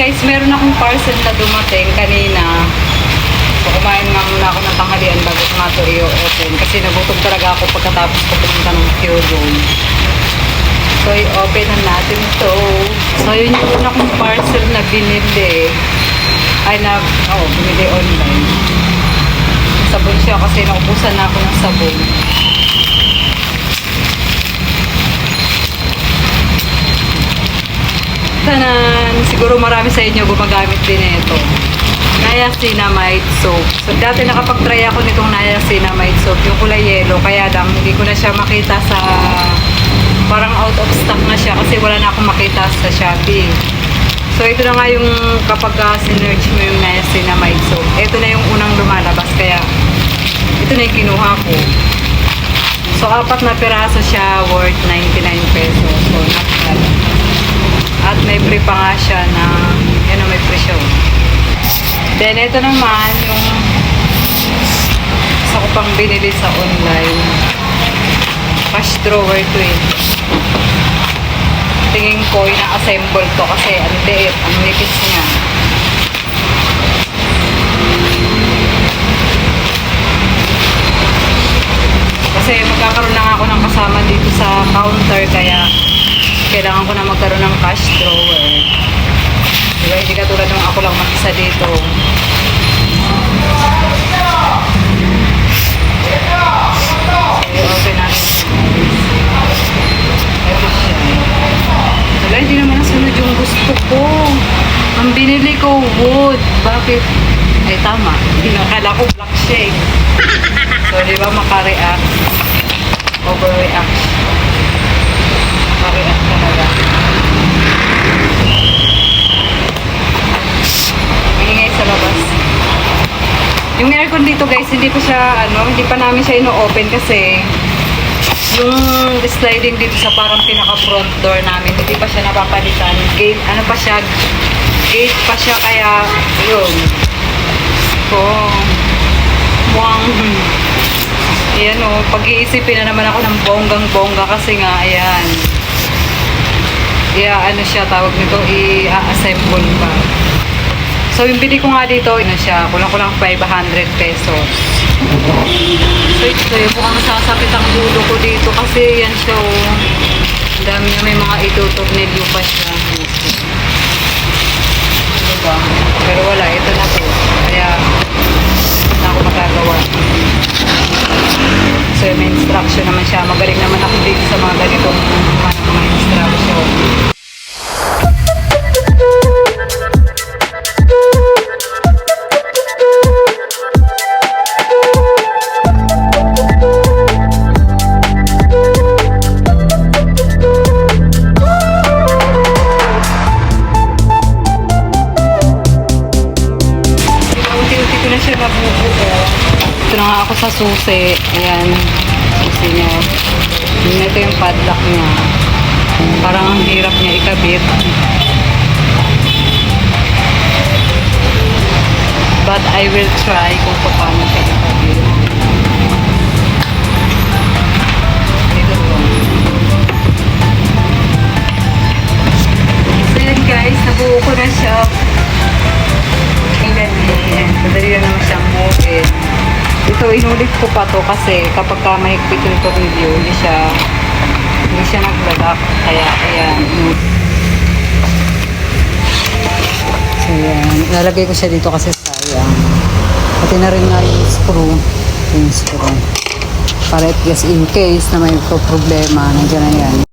guys, meron akong parcel na dumating kanina. So kumain nga muna ako ng tanghalian bago ko nga ito i-open. Kasi nagutom talaga ako pagkatapos ko pumunta ng Kyodon. So i-open na natin to. So yun yung una kong parcel na binili. Ay na, oh, binili online. Sabon siya kasi naubusan na ako ng sabon. Siguro marami sa inyo gumagamit din ito. Niacinamide soap. So dati nakapag-try ako nitong niacinamide soap, yung kulay yellow, kaya lang hindi ko na siya makita sa parang out of stock na siya kasi wala na akong makita sa Shopee. So ito na nga yung kapag uh, sinerge mo yung niacinamide soap. Ito na yung unang lumalabas kaya ito na yung kinuha ko. So apat na piraso siya worth 99 pesos. So not bad. At may free pa nga siya na, yan may presyo. Then, ito naman, yung isa ko pang binili sa online. Cash drawer to eh. Tingin ko, ina-assemble to kasi ang liit, ang nipis niya. Kasi magkakaroon na nga ako ng kasama dito sa counter kaya kailangan ko na magkaroon ng cash drawer. Hindi katulad nung ako lang mag-isa dito. Okay, natin. Ito siya. Wala, hindi naman nasunod yung gusto ko. Ang binili ko, wood. Bakit? Ay, tama. Hindi na, kala ko black shade. So, di ba makareact? Overreact. Makareact talaga. Ingay sa labas. Yung dito guys, hindi pa siya, ano, hindi pa namin siya ino-open kasi yung sliding dito sa parang pinaka-front door namin, hindi pa siya napapalitan. Gate, ano pa siya, gate pa siya kaya, yun. So, mukhang, ayan o, pag-iisipin na naman ako ng bonggang-bongga kasi nga, ayan. Yeah, ano siya, tawag nito, i-assemble pa. So, yung bili ko nga dito, ano siya, kulang-kulang 500 pesos. So, ito yung mukhang sasakit ang dulo ko dito kasi yan siya, oh. Ang dami niya, may mga itutornilyo pa siya. Diba? Pero wala, ito na to. Kaya, na ako magagawa. So, may instruction naman siya. Magaling naman ako dito sa mga ganitong mga, mga instruction. Ito na nga ako sa susi. Ayan. Susi niya. Ito yung padlock niya. Parang ang hirap niya ikabit. But I will try kung paano siya Ito, inulit ko pa to kasi kapag ka mahigpit yung tornilyo, hindi siya hindi siya naglalak. Kaya, ayan. So, yan. Ilalagay ko siya dito kasi sayang. Pati na rin nga yung screw. Yung screw. Para at least in case na may problema, nandiyan na yan.